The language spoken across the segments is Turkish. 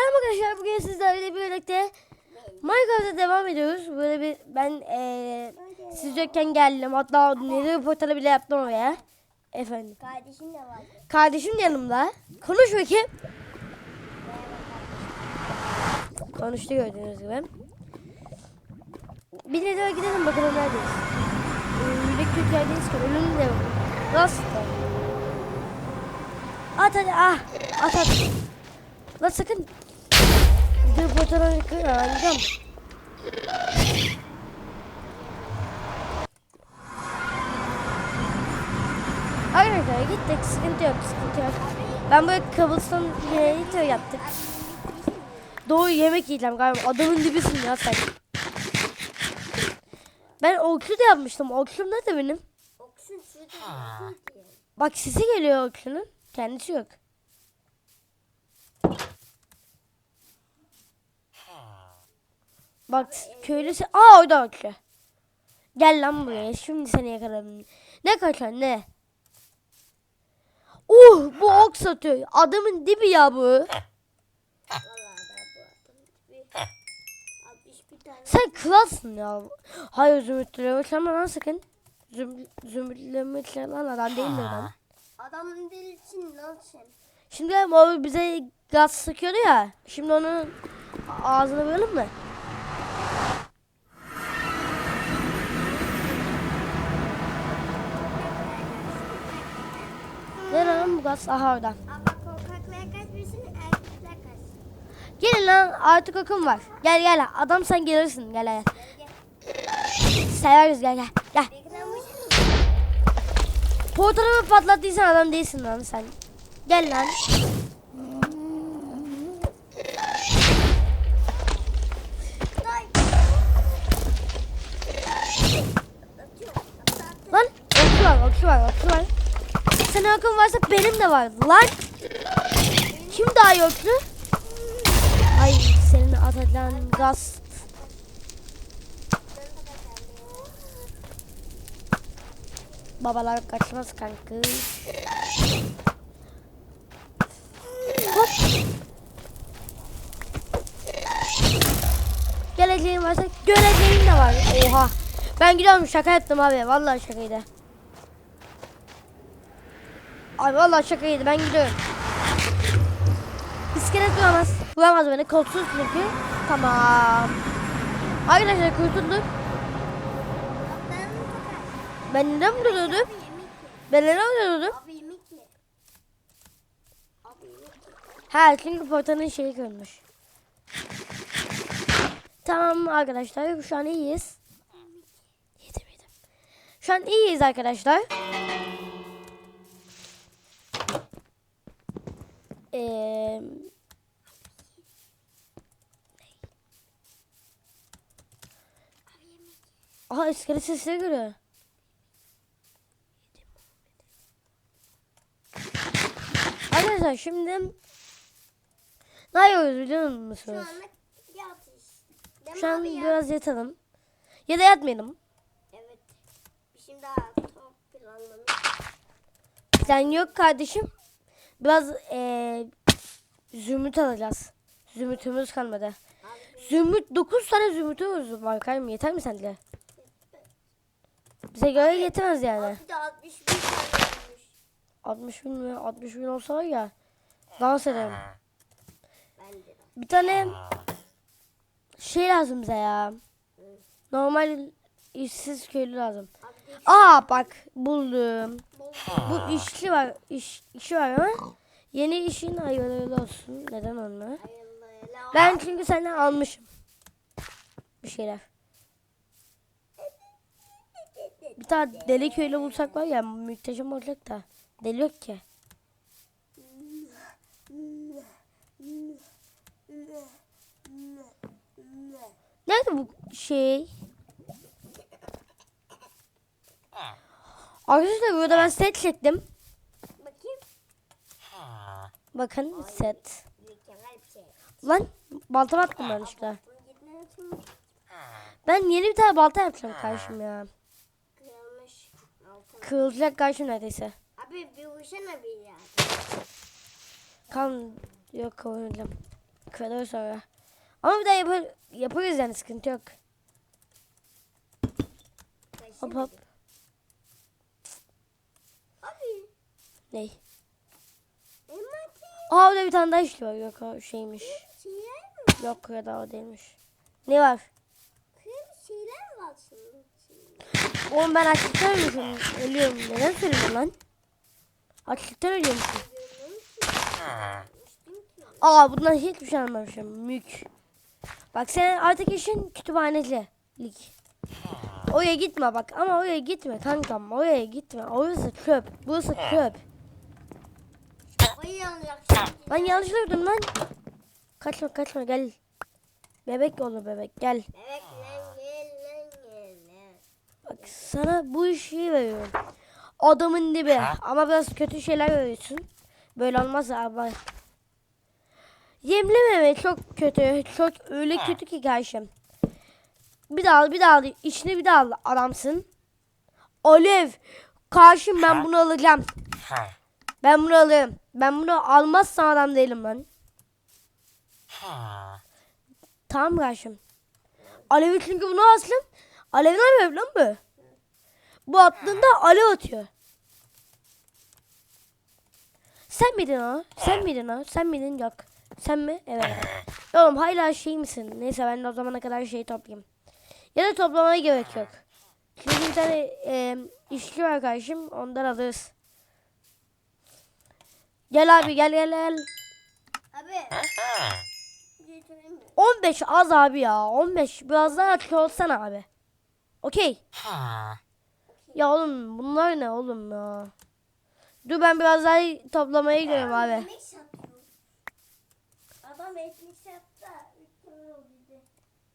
Selam arkadaşlar bugün sizlerle birlikte Minecraft'a devam ediyoruz. Böyle bir ben eee siz yokken geldim. Hatta nether portalı bile yaptım oraya. Efendim. Kardeşim de var. Kardeşim de yanımda. Konuş bakayım. Konuştu gördüğünüz gibi. Bir nether'a gidelim bakalım neredeyiz. Öyle kötü yerdeyiz ki ölüm de. Nasıl? At hadi ah. At at. Lan sakın. Dur portalı kır. Ben gideceğim. Arkadaşlar gittik sıkıntı yok sıkıntı yok. Ben böyle kabuston generator yaptık. Doğru yemek yiyeceğim galiba adamın dibisin ya sen. Ben okçu da yapmıştım. Okçum nerede benim? Bak sesi geliyor okçunun. Kendisi yok. Bak köylüsü. Aa orada okçu. Gel lan buraya. Şimdi seni yakaladım. Ne kaçan ne? Uh bu ok satıyor. Adamın dibi ya bu. Vallahi da bu adam bir 61 tane. Sen kralsın ya. Hayır zümrütleri uçlama lan sakın. Züm, zümrütleri uçlayan adam değil mi adam? Adamın dili için lan sen. Şimdi o bize gaz sıkıyordu ya. Şimdi onun ağzını verelim mi? Gaz? Aha orada. Ama korkaklar kaçmasın erkekler kaçsın. Gelin lan artık okum var. Gel gel adam sen gelirsin gel gel. Severiz gel gel. Gel. Portalımı patlattıysan adam değilsin lan sen. Gel. Lan Senin varsa benim de var. Lan. Kim daha okçu? Ay senin atacağın gaz. Babalar kaçmaz kanka. Hop. Geleceğin varsa göreceğin de var. Oha. Ben gidiyorum şaka yaptım abi. Vallahi şakaydı. Abi vallahi şakaydı. Ben gidiyorum. İskelet bulamaz. Bulamaz beni. Kolsuz çünkü. Tamam. Arkadaşlar kurtulduk. Ben neden yemek ye. Ben neden yemek ye. Ha çünkü portanın şeyi kırılmış. Tamam arkadaşlar şu an iyiyiz. Yedim yedim. Şu an iyiyiz arkadaşlar. Ee, Aha iskelet sesleri görüyor. Arkadaşlar şimdi ne yapıyoruz biliyor musunuz? Şu an biraz yatalım. Ya da yatmayalım. Evet. Şimdi daha planlamış. Plan yok kardeşim. Biraz eee zümrüt alacağız. Zümrütümüz kalmadı. Zümrüt 9 tane zümrütümüz var kaym yeter mi sence? Bize göre yetmez yani. De 61 tane olmuş. 60 bin mi? 60 bin olsa var ya. Dans edelim. Bence de. Bir tane şey lazım bize ya. Normal işsiz köylü lazım. Aa bak buldum. Bu işçi var. iş işi var ama yeni işin hayırlı olsun. Neden hayırlı. Ben çünkü senden almışım. Bir şeyler. Bir tane deli köylü bulsak var ya muhteşem olacak da. Deli yok ki. Nerede bu şey? Arkadaşlar burada ben set çektim. Bakayım. Bakın set. Mükemmel bir şey. Lan balta attım ben işte. Ben yeni bir tane balta yapacağım karşım ya. kırılmış altın. Kırılacak karşım neredeyse. Abi bir vursana bir ya. Kan yok kıvıracağım. Kırılır sonra. Ama bir daha yapar, yaparız yani sıkıntı yok. Hop hop. Abi. Ney? Aa orada bir tane daha işte var. Yok o şeymiş. Şeyler mi? Yok ya da o değilmiş. Ne var? Şeyler var? Oğlum ben açlıktan ölüyorum. Ölüyorum. Neden söylüyorsun lan? Açlıktan ölüyormuşum. Aa bundan hiçbir şey anlamamışım. Mük. Bak sen artık işin kütüphanecilik. Oraya gitme bak ama oraya gitme kankam. Oraya gitme. Orası çöp. Burası çöp. Lan yanlış gördüm lan. Kaçma kaçma gel. Bebek olur bebek gel. Evet lan gel lan gel lan. Bak sana bu işi veriyorum. Adamın dibi. Ama biraz kötü şeyler veriyorsun. Böyle olmaz abi. Yemlememe çok kötü. Çok öyle kötü ki karşım. Bir daha al bir daha al. İçine bir daha al adamsın. Alev. Karşım ben bunu alacağım. Ben bunu alırım. Ben bunu almazsam adam değilim lan. Tamam karşım. Alevi çünkü bunu aslım. Alev ne yapıyor lan bu? Bu attığında alev atıyor. Sen miydin o? Sen miydin o? Sen miydin? Yok. Sen mi? Evet. Oğlum hala şey misin? Neyse ben de o zamana kadar şey toplayayım. Ya da toplamaya gerek yok. Çünkü bir tane e, işçi var karşım. Ondan alırız. Gel abi gel gel gel. Abi. Bir şey söyleyeyim mi? 15 az abi ya. 15 biraz daha açık olsana abi. Okey. Ya oğlum bunlar ne oğlum ya? Dur ben biraz daha toplamaya gidiyorum abi. Adam ekmek sattı.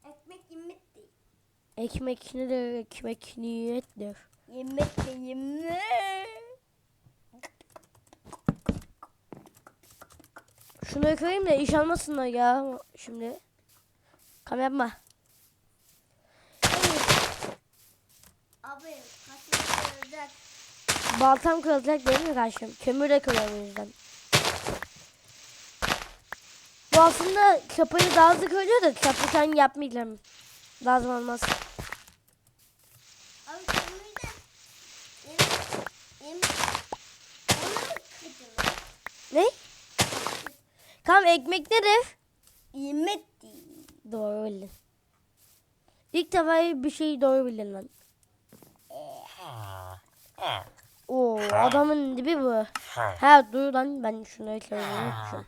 Ekmek yemek değil. Ekmek nedir? Ekmek niyettir. Yemek de yemek. Şunu yıkayayım da iş almasınlar ya şimdi. Kam yapma. Abi kaçmak olacak. Baltam kırılacak değil mi karşım? Kömür de kırıyor o yüzden. Bu aslında çapayı daha hızlı kırıyor da çapı yapmayacağım. Lazım olmaz. Abi kömürü de yemek yemek. Ne? Kam ekmek nedir? Yemek değil. Doğru bildin. İlk defa bir şeyi doğru bildin lan. Oo adamın dibi bu. Ha dur lan ben şunu söyleyeyim.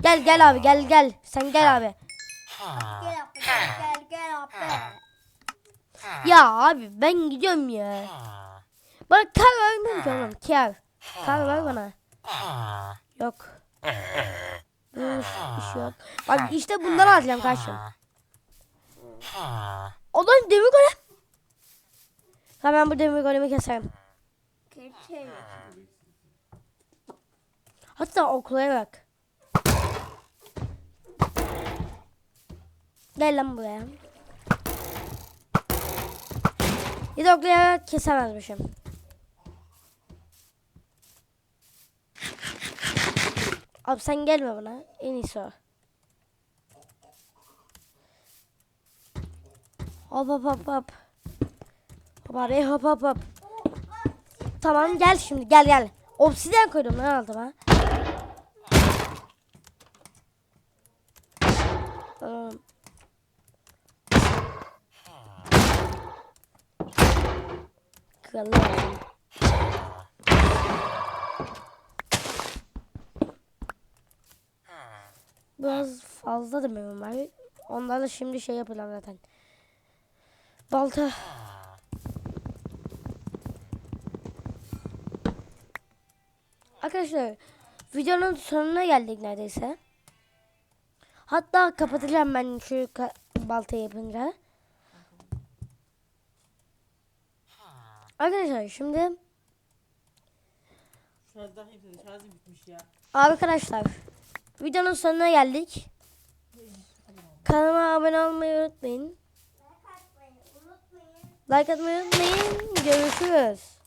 Gel gel abi gel gel. Sen gel abi. Gel abi gel gel gel abi. Ya abi ben gidiyorum ya. Bana kar vermiyor ki oğlum kar. Kar ver bana. Yok. Bir şey. Bak işte bundan alacağım karşım. O da demir golem. Hemen bu demir golemi keserim. Hatta okula bak. Gel lan buraya. Bir de okulaya kesemezmişim. Abi sen gelme bana. En iyisi o. Hop hop hop hop. Hop abi hop hop hop. Tamam gel şimdi gel gel. Obsidyen koydum lan altıma. Tamam. Kralım. Biraz fazla da memem var. Onlarla şimdi şey yapacağım zaten. Balta. Arkadaşlar videonun sonuna geldik neredeyse. Hatta kapatacağım ben şu ka- baltayı yapınca. Arkadaşlar şimdi şarjım bitmiş ya. arkadaşlar videonun sonuna geldik. Kanalıma abone olmayı unutmayın. Like atmayı unutmayın. Görüşürüz.